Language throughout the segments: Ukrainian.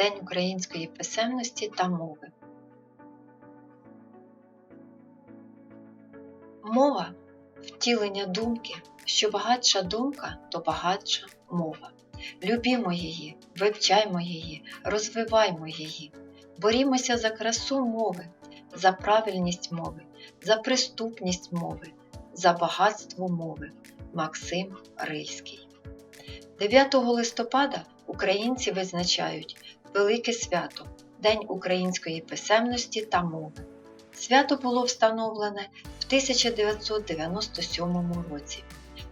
День української писемності та мови. Мова втілення думки, що багатша думка, то багатша мова. Любімо її, вивчаймо її, розвиваймо її, борімося за красу мови, за правильність мови, за приступність мови, за багатство мови. Максим Рильський. 9 листопада українці визначають Велике свято День української писемності та мови. Свято було встановлене в 1997 році,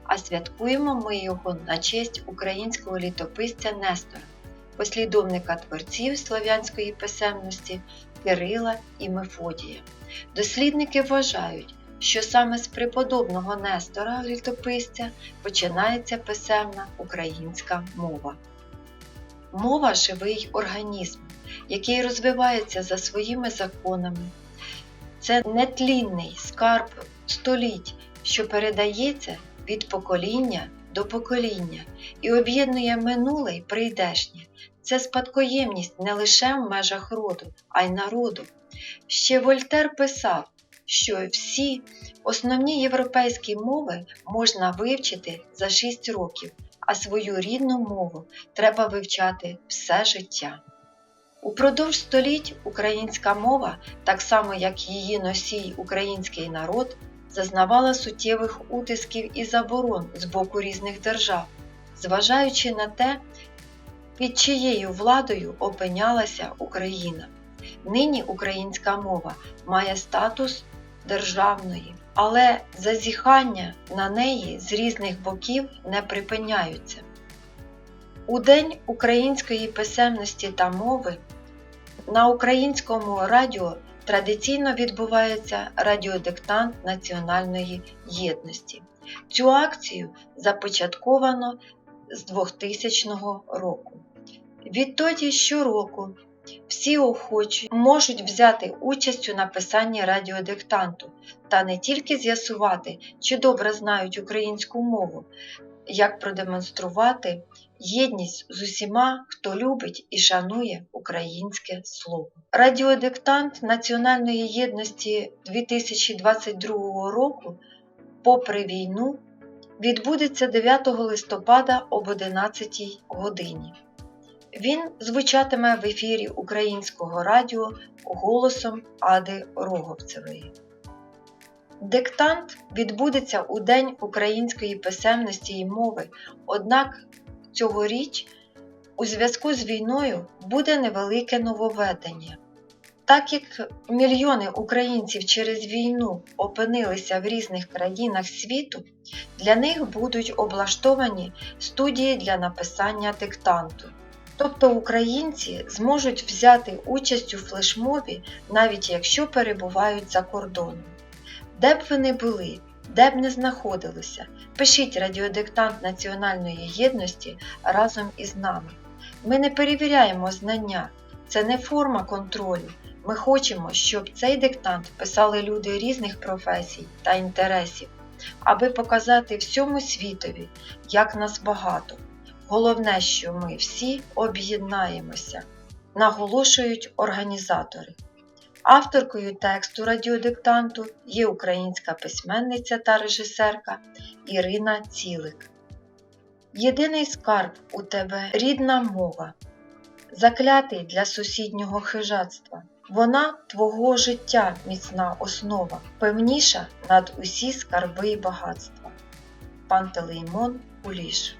а святкуємо ми його на честь українського літописця Нестора, послідовника творців слов'янської писемності Кирила і Мефодія. Дослідники вважають, що саме з преподобного Нестора літописця починається писемна українська мова. Мова живий організм, який розвивається за своїми законами. Це нетлінний скарб століть, що передається від покоління до покоління і об'єднує минуле й прийдешнє. Це спадкоємність не лише в межах роду, а й народу. Ще Вольтер писав, що всі основні європейські мови можна вивчити за 6 років, а свою рідну мову треба вивчати все життя. Упродовж століть українська мова, так само як її носій український народ, зазнавала суттєвих утисків і заборон з боку різних держав, зважаючи на те, під чиєю владою опинялася Україна. Нині українська мова має статус державної, але зазіхання на неї з різних боків не припиняються. У День української писемності та мови на українському радіо традиційно відбувається радіодиктант національної єдності. Цю акцію започатковано з 2000 року. Відтоді щороку всі охочі можуть взяти участь у написанні радіодиктанту та не тільки з'ясувати, чи добре знають українську мову, як продемонструвати єдність з усіма, хто любить і шанує українське слово. Радіодиктант Національної єдності 2022 року, попри війну, відбудеться 9 листопада об 11 годині. Він звучатиме в ефірі Українського радіо голосом Ади Роговцевої. Диктант відбудеться у День української писемності і мови, однак цьогоріч у зв'язку з війною буде невелике нововведення. Так як мільйони українців через війну опинилися в різних країнах світу, для них будуть облаштовані студії для написання диктанту. Тобто українці зможуть взяти участь у флешмобі, навіть якщо перебувають за кордоном. Де б ви не були, де б не знаходилися, пишіть радіодиктант Національної єдності разом із нами. Ми не перевіряємо знання, це не форма контролю. Ми хочемо, щоб цей диктант писали люди різних професій та інтересів, аби показати всьому світові, як нас багато. Головне, що ми всі об'єднаємося, наголошують організатори. Авторкою тексту радіодиктанту є українська письменниця та режисерка Ірина Цілик. Єдиний скарб у тебе рідна мова, заклятий для сусіднього хижацтва. Вона твого життя міцна основа, певніша над усі скарби й багатства. Пантелеймон Куліш